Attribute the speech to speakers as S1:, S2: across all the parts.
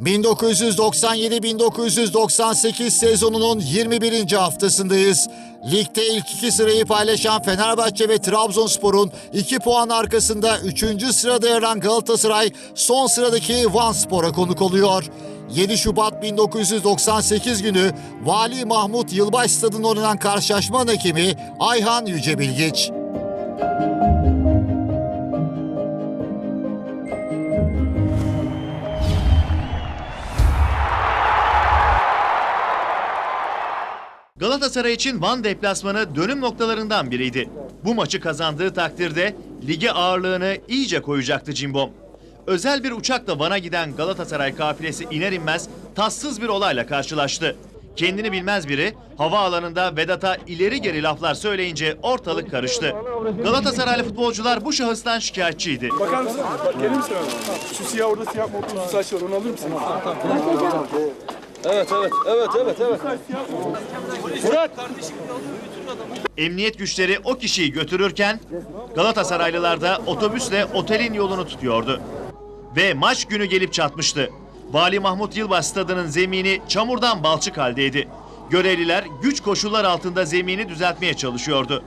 S1: 1997-1998 sezonunun 21. haftasındayız. Ligde ilk iki sırayı paylaşan Fenerbahçe ve Trabzonspor'un 2 puan arkasında 3. sırada yer alan Galatasaray son sıradaki Van Spor'a konuk oluyor. 7 Şubat 1998 günü Vali Mahmut Yılbaş Stadı'nda oynanan karşılaşmanın hakemi Ayhan Yücebilgiç.
S2: Galatasaray için Van deplasmanı dönüm noktalarından biriydi. Bu maçı kazandığı takdirde lige ağırlığını iyice koyacaktı Cimbom. Özel bir uçakla Van'a giden Galatasaray kafilesi iner inmez tatsız bir olayla karşılaştı. Kendini bilmez biri havaalanında Vedat'a ileri geri laflar söyleyince ortalık karıştı. Galatasaraylı futbolcular bu şahıstan şikayetçiydi.
S3: Bakar mısın? Gelir misin? Şu siyah orada siyah montlu saç var onu alır mısın?
S4: Evet evet evet evet evet.
S3: Murat!
S2: Emniyet güçleri o kişiyi götürürken Galatasaraylılar da otobüsle otelin yolunu tutuyordu. Ve maç günü gelip çatmıştı. Vali Mahmut Yılmaz stadının zemini çamurdan balçık haldeydi. Görevliler güç koşullar altında zemini düzeltmeye çalışıyordu.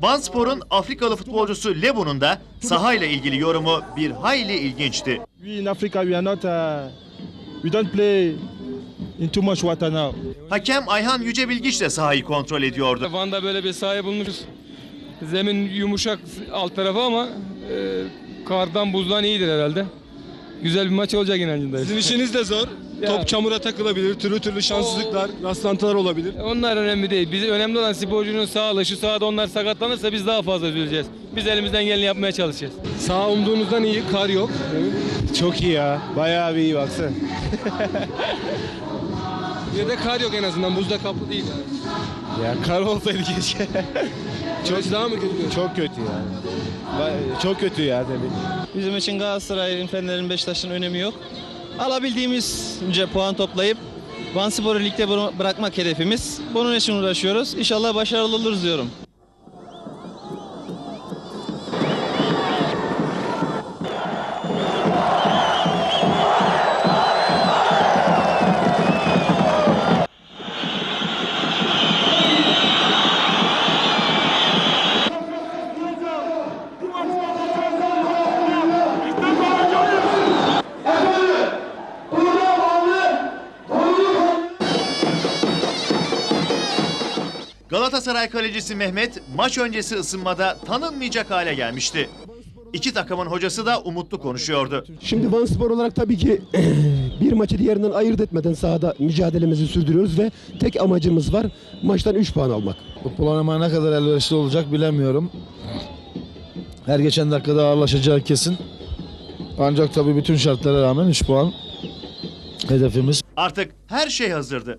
S2: Vanspor'un Afrikalı futbolcusu Lebu'nun da sahayla ilgili yorumu bir hayli ilginçti.
S5: We in Africa, we are not, uh, we don't play
S2: Hakem Ayhan Yücebilgiç de sahayı kontrol ediyordu.
S6: Van'da böyle bir sahaya bulmuşuz. Zemin yumuşak alt tarafı ama e, kardan buzdan iyidir herhalde. Güzel bir maç olacak inancındayız.
S5: Sizin işiniz de zor. Top çamura takılabilir, türlü türlü şanssızlıklar, rastlantılar olabilir.
S6: Onlar önemli değil. Biz önemli olan sporcunun sağlığı. Şu sahada onlar sakatlanırsa biz daha fazla üzüleceğiz. Biz elimizden geleni yapmaya çalışacağız.
S5: Sağ umduğunuzdan iyi, kar yok.
S7: Çok iyi ya. Bayağı bir iyi baksana.
S5: Yine de kar yok en azından, buzda kaplı değil.
S7: Ya kar olsaydı keşke.
S5: Çok daha mı kötü?
S7: Çok kötü yani. Ba- Çok kötü ya tabii.
S8: Bizim için Galatasaray'ın, Fener'in, Beşiktaş'ın önemi yok. Alabildiğimizce puan toplayıp Vanspor'u ligde bıra- bırakmak hedefimiz. Bunun için uğraşıyoruz. İnşallah başarılı oluruz diyorum.
S2: Galatasaray kalecisi Mehmet maç öncesi ısınmada tanınmayacak hale gelmişti. İki takımın hocası da umutlu konuşuyordu.
S9: Şimdi Van Spor olarak tabii ki bir maçı diğerinden ayırt etmeden sahada mücadelemizi sürdürüyoruz ve tek amacımız var maçtan 3 puan almak.
S7: Futbol oynamaya ne kadar elverişli olacak bilemiyorum. Her geçen dakikada ağırlaşacağı kesin. Ancak tabii bütün şartlara rağmen 3 puan hedefimiz.
S2: Artık her şey hazırdı.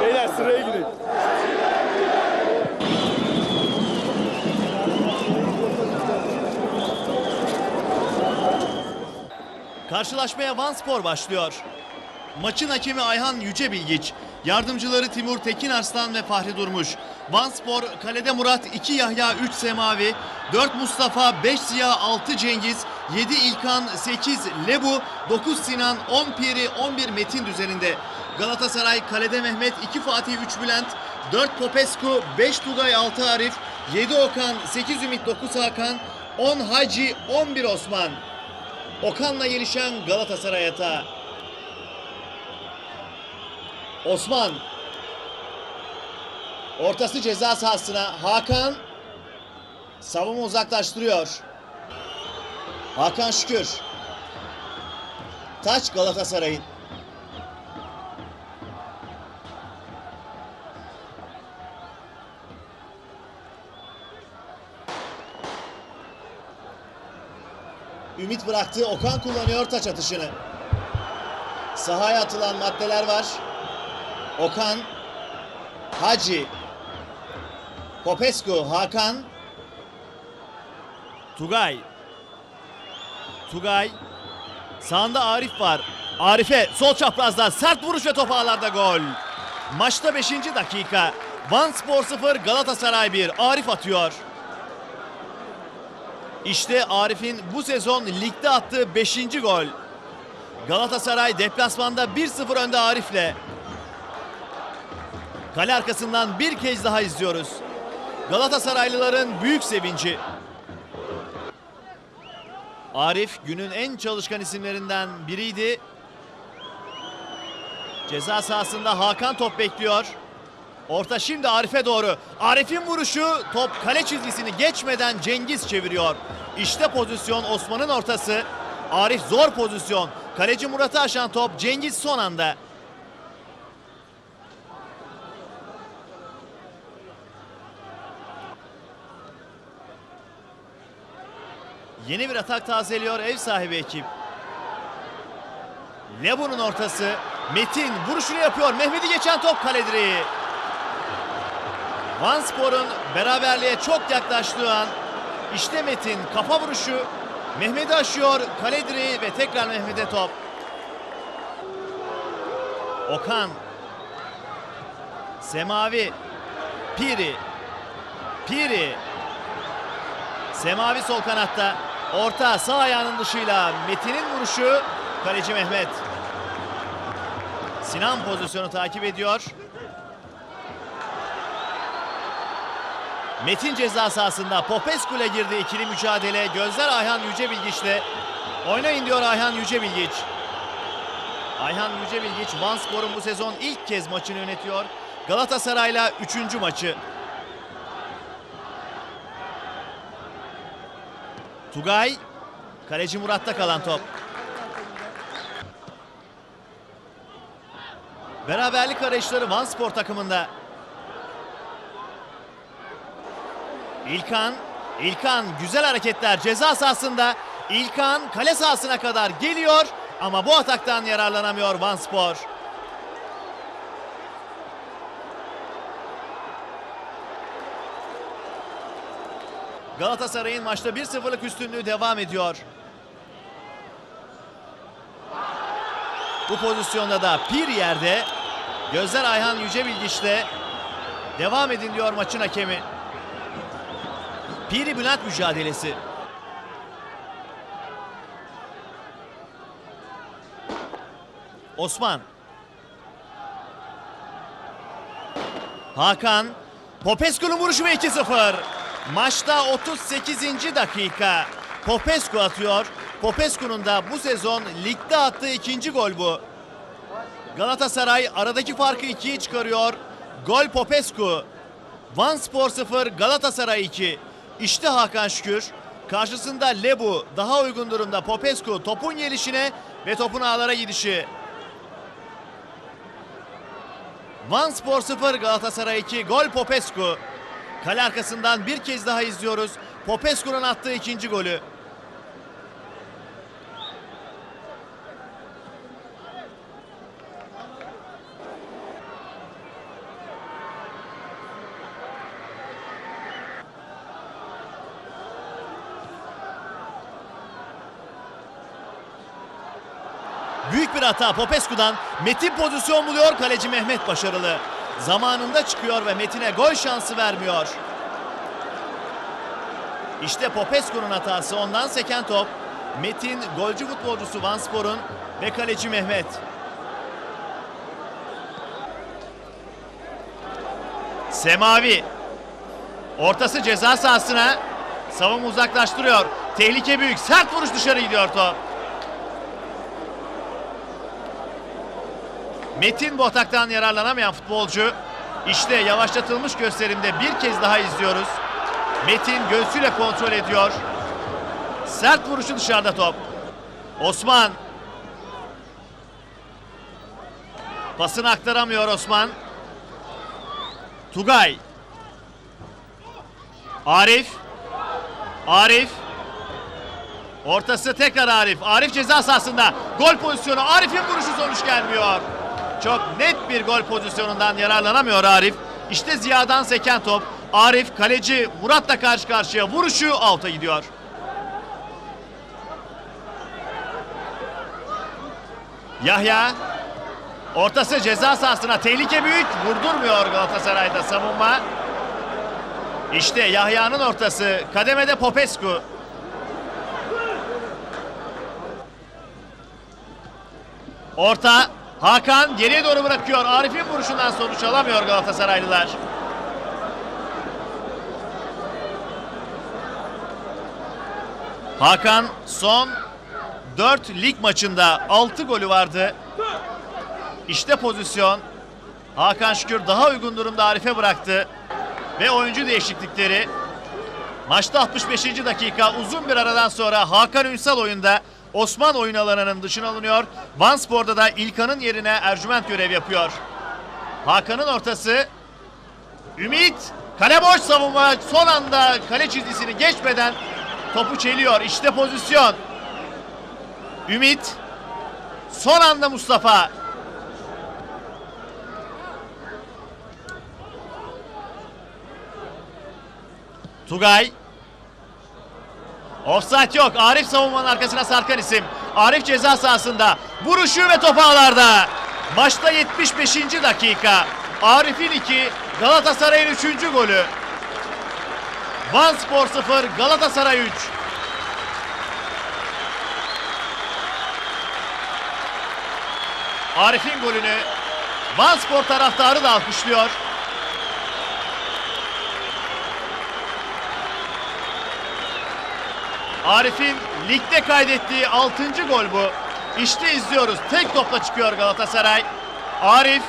S3: Beyler sıraya girin.
S2: Karşılaşmaya Vanspor başlıyor. Maçın hakemi Ayhan Yücebilgiç, yardımcıları Timur Tekin Arslan ve Fahri Durmuş. Vanspor kalede Murat 2 Yahya 3 Semavi, 4 Mustafa, 5 Ziya, 6 Cengiz, 7 İlkan, 8 Lebu, 9 Sinan, 10 Piri, 11 Metin düzeninde. Galatasaray kalede Mehmet, 2 Fatih, 3 Bülent, 4 Popescu, 5 Tugay, 6 Arif, 7 Okan, 8 Ümit, 9 Hakan, 10 Hacı, 11 Osman. Okan'la gelişen Galatasaray yatağı. Osman. Ortası ceza sahasına. Hakan. Savunma uzaklaştırıyor. Hakan Şükür. Taç Galatasaray'ın. Ümit bıraktı. Okan kullanıyor taç atışını. Sahaya atılan maddeler var. Okan, Hacı, Popescu, Hakan, Tugay. Tugay. Sağında Arif var. Arif'e sol çaprazdan sert vuruş ve top ağlarda gol. Maçta 5. dakika. Van Spor 0, Galatasaray 1. Arif atıyor. İşte Arif'in bu sezon ligde attığı 5. gol. Galatasaray deplasmanda 1-0 önde Arif'le. Kale arkasından bir kez daha izliyoruz. Galatasaraylıların büyük sevinci. Arif günün en çalışkan isimlerinden biriydi. Ceza sahasında Hakan top bekliyor. Orta şimdi Arif'e doğru. Arif'in vuruşu top kale çizgisini geçmeden Cengiz çeviriyor. İşte pozisyon Osman'ın ortası. Arif zor pozisyon. Kaleci Murat'ı aşan top Cengiz son anda. Yeni bir atak tazeliyor ev sahibi ekip. Lebu'nun ortası. Metin vuruşunu yapıyor. Mehmet'i geçen top kale direği. Van Spor'un beraberliğe çok yaklaştığı an işte Metin kafa vuruşu Mehmet'i aşıyor kale direği ve tekrar Mehmet'e top. Okan Semavi Piri Piri Semavi sol kanatta orta sağ ayağının dışıyla Metin'in vuruşu kaleci Mehmet. Sinan pozisyonu takip ediyor. Metin ceza sahasında Popescu ile girdi ikili mücadele. Gözler Ayhan Yücebilgiç'te. Oynayın diyor Ayhan Yücebilgiç. Ayhan Yücebilgiç Van Spor'un bu sezon ilk kez maçını yönetiyor. Galatasaray'la 3. maçı. Tugay, kaleci Murat'ta kalan top. Beraberlik arayışları Van Spor takımında. İlkan, İlkan güzel hareketler ceza sahasında. İlkan kale sahasına kadar geliyor ama bu ataktan yararlanamıyor Van Spor. Galatasaray'ın maçta 1-0'lık üstünlüğü devam ediyor. Bu pozisyonda da bir yerde gözler Ayhan Yücebilgiç'te devam edin diyor maçın hakemi. Piri Bülent mücadelesi. Osman. Hakan. Popescu'nun vuruşu ve 2-0. Maçta 38. dakika. Popescu atıyor. Popescu'nun da bu sezon ligde attığı ikinci gol bu. Galatasaray aradaki farkı 2'ye çıkarıyor. Gol Popescu. Van Spor 0, Galatasaray 2. İşte Hakan Şükür. Karşısında Lebu daha uygun durumda Popescu topun gelişine ve topun ağlara gidişi. Van Spor 0 Galatasaray 2 gol Popescu. Kale arkasından bir kez daha izliyoruz. Popescu'nun attığı ikinci golü. Büyük bir hata Popescu'dan. Metin pozisyon buluyor. Kaleci Mehmet başarılı. Zamanında çıkıyor ve Metin'e gol şansı vermiyor. İşte Popescu'nun hatası. Ondan seken top. Metin golcü futbolcusu Vanspor'un ve kaleci Mehmet. Semavi. Ortası ceza sahasına. Savunma uzaklaştırıyor. Tehlike büyük. Sert vuruş dışarı gidiyor top. Metin bu ataktan yararlanamayan futbolcu. İşte yavaşlatılmış gösterimde bir kez daha izliyoruz. Metin göğsüyle kontrol ediyor. Sert vuruşu dışarıda top. Osman. Pasını aktaramıyor Osman. Tugay. Arif. Arif. Ortası tekrar Arif. Arif ceza sahasında. Gol pozisyonu. Arif'in vuruşu sonuç gelmiyor. Çok net bir gol pozisyonundan yararlanamıyor Arif. İşte Ziya'dan seken top. Arif kaleci Murat'la karşı karşıya vuruşu out'a gidiyor. Yahya ortası ceza sahasına tehlike büyük vurdurmuyor Galatasaray'da savunma. İşte Yahya'nın ortası kademede Popescu. Orta Hakan geriye doğru bırakıyor. Arif'in vuruşundan sonuç alamıyor Galatasaraylılar. Hakan son 4 lig maçında 6 golü vardı. İşte pozisyon. Hakan Şükür daha uygun durumda Arif'e bıraktı. Ve oyuncu değişiklikleri. Maçta 65. dakika uzun bir aradan sonra Hakan Ünsal oyunda Osman oyun alanının dışına alınıyor. Van Spor'da da İlkan'ın yerine Ercüment görev yapıyor. Hakan'ın ortası. Ümit kale boş savunma son anda kale çizgisini geçmeden topu çeliyor. İşte pozisyon. Ümit son anda Mustafa Tugay. Offside yok. Arif savunmanın arkasına sarkan isim. Arif ceza sahasında. Vuruşu ve top ağlarda. Maçta 75. dakika. Arif'in 2, Galatasaray'ın 3. golü. Van Spor 0, Galatasaray 3. Arif'in golünü Van Spor taraftarı da alkışlıyor. Arif'in ligde kaydettiği 6. gol bu. İşte izliyoruz. Tek topla çıkıyor Galatasaray. Arif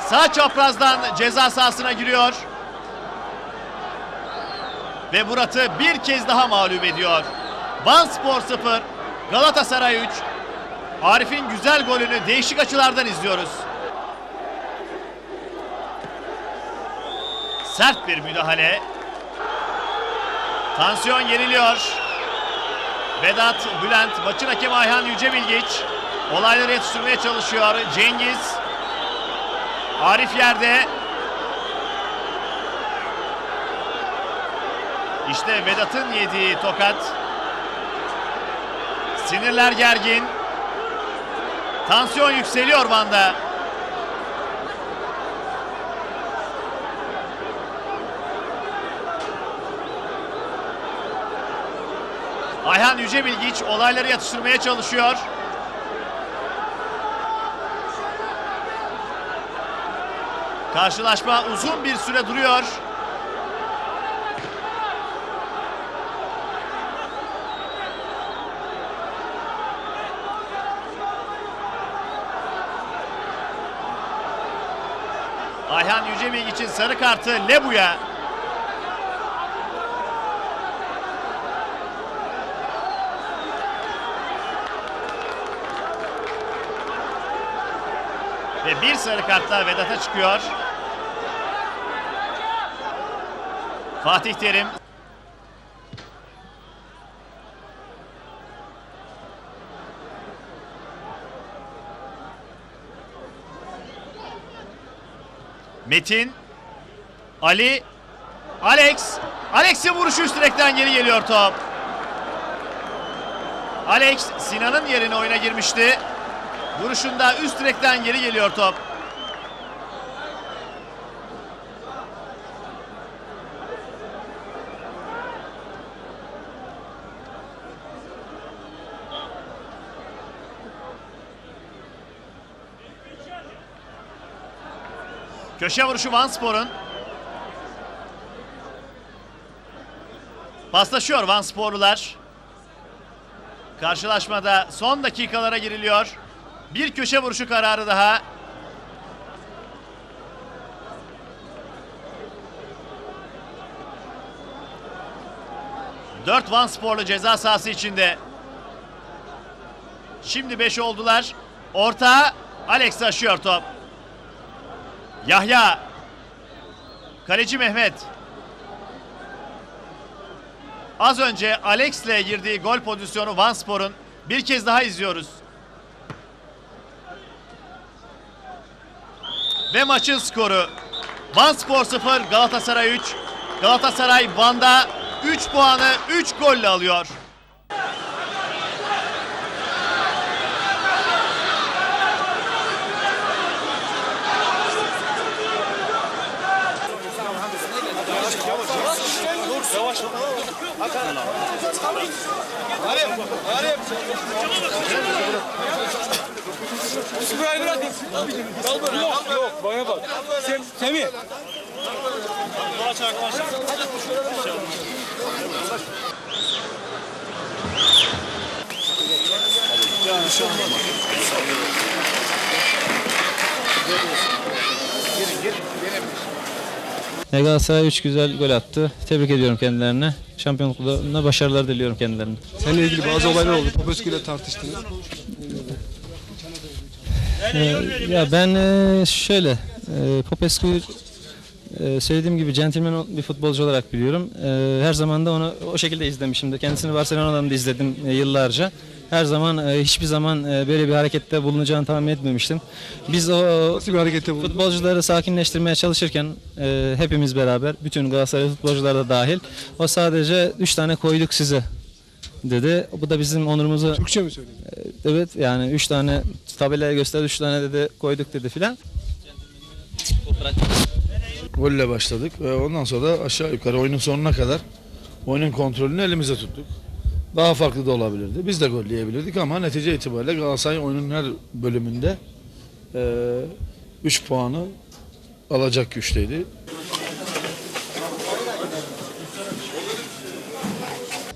S2: sağ çaprazdan ceza sahasına giriyor. Ve Murat'ı bir kez daha mağlup ediyor. Van Spor 0, Galatasaray 3. Arif'in güzel golünü değişik açılardan izliyoruz. Sert bir müdahale. Tansiyon yeniliyor. Vedat, Bülent, maçın hakemi Ayhan Yücebilgiç. Olayları yetiştirmeye çalışıyor. Cengiz. Arif yerde. İşte Vedat'ın yediği tokat. Sinirler gergin. Tansiyon yükseliyor Van'da. Ayhan Yücebilgiç olayları yatıştırmaya çalışıyor. Karşılaşma uzun bir süre duruyor. Ayhan Yücebilgiç'in sarı kartı Lebu'ya. Ve bir sarı kart daha Vedat'a çıkıyor. Fatih Terim. Metin. Ali. Alex. Alex'in vuruşu üst direkten geri geliyor top. Alex Sinan'ın yerine oyuna girmişti. Vuruşunda üst direkten geri geliyor top. Köşe vuruşu Van Spor'un. Paslaşıyor Van Sporlular. Karşılaşmada son dakikalara giriliyor. Bir köşe vuruşu kararı daha. Dört Van Sporlu ceza sahası içinde. Şimdi beş oldular. Orta Alex taşıyor top. Yahya. Kaleci Mehmet. Az önce Alex'le girdiği gol pozisyonu Vanspor'un bir kez daha izliyoruz. Ve maçın skoru Vanspor 0 Galatasaray 3. Galatasaray Van'da 3 puanı 3 golle alıyor.
S8: E, Galatasaray 3 güzel gol attı. Tebrik ediyorum kendilerine. Şampiyonluklarına başarılar diliyorum kendilerine.
S3: Seninle ilgili bazı olaylar oldu. Popescu ile tartıştınız.
S8: Ee, ya ben e, şöyle e, Popescu'yu e, söylediğim gibi centilmen bir futbolcu olarak biliyorum. E, her zaman da onu o şekilde izlemişimdir. Kendisini Barcelona'dan da izledim e, yıllarca. Her zaman e, hiçbir zaman e, böyle bir harekette bulunacağını tahmin etmemiştim. Biz o
S3: Nasıl bir harekette
S8: futbolcuları sakinleştirmeye çalışırken e, hepimiz beraber bütün Galatasaray futbolcular da dahil o sadece 3 tane koyduk size dedi. Bu da bizim onurumuzu
S3: Türkçe mi söyledin?
S8: Evet yani üç tane tabelaya gösterdi, üç tane dedi koyduk dedi filan.
S7: Golle başladık ve ondan sonra da aşağı yukarı oyunun sonuna kadar oyunun kontrolünü elimize tuttuk. Daha farklı da olabilirdi. Biz de gol yiyebilirdik ama netice itibariyle Galatasaray oyunun her bölümünde 3 puanı alacak güçteydi.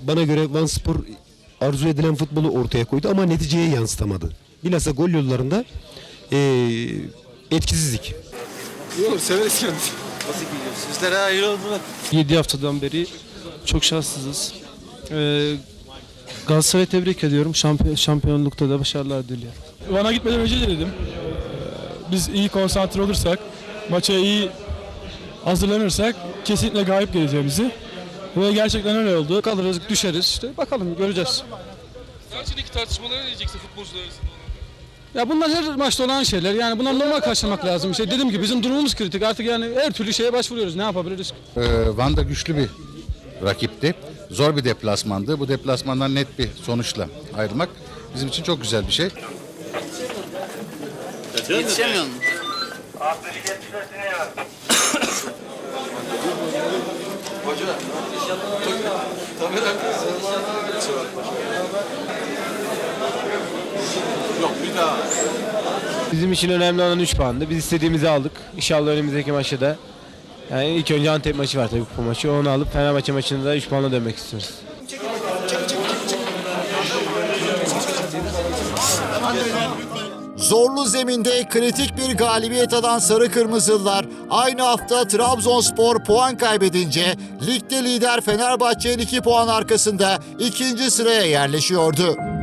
S9: Bana göre Vanspor arzu edilen futbolu ortaya koydu ama neticeye yansıtamadı. Bilhassa gol yollarında eee etkisizlik.
S3: Olur severiz kendisi.
S4: 7 haftadan beri çok şanssızız. Ee, Galatasaray'ı tebrik ediyorum. Şampiyon, şampiyonlukta da başarılar diliyorum.
S5: Van'a gitmeden önce de dedim. Biz iyi konsantre olursak, maça iyi hazırlanırsak kesinlikle galip geleceğimizi. Ve gerçekten öyle oldu.
S4: Kalırız, düşeriz işte bakalım göreceğiz.
S6: Karşıdaki tartışmalara ne diyeceksin futbolcular arasında?
S4: Ya bunlar her maçta olan şeyler. Yani bunlar normal karşılamak lazım. İşte dediğim gibi bizim durumumuz kritik. Artık yani her türlü şeye başvuruyoruz. Ne yapabiliriz?
S10: Ee, Van da güçlü bir rakipti. Zor bir deplasmandı. Bu deplasmandan net bir sonuçla ayrılmak bizim için çok güzel bir şey.
S4: Bizim için önemli olan 3 puandı. Biz istediğimizi aldık. İnşallah önümüzdeki maçta da yani ilk önce Antep maçı var tabii kupa maçı. Onu alıp Fenerbahçe maçında da 3 puanla dönmek istiyoruz.
S1: Zorlu zeminde kritik bir galibiyet alan Sarı Kırmızılılar aynı hafta Trabzonspor puan kaybedince ligde lider Fenerbahçe'nin 2 puan arkasında ikinci sıraya yerleşiyordu.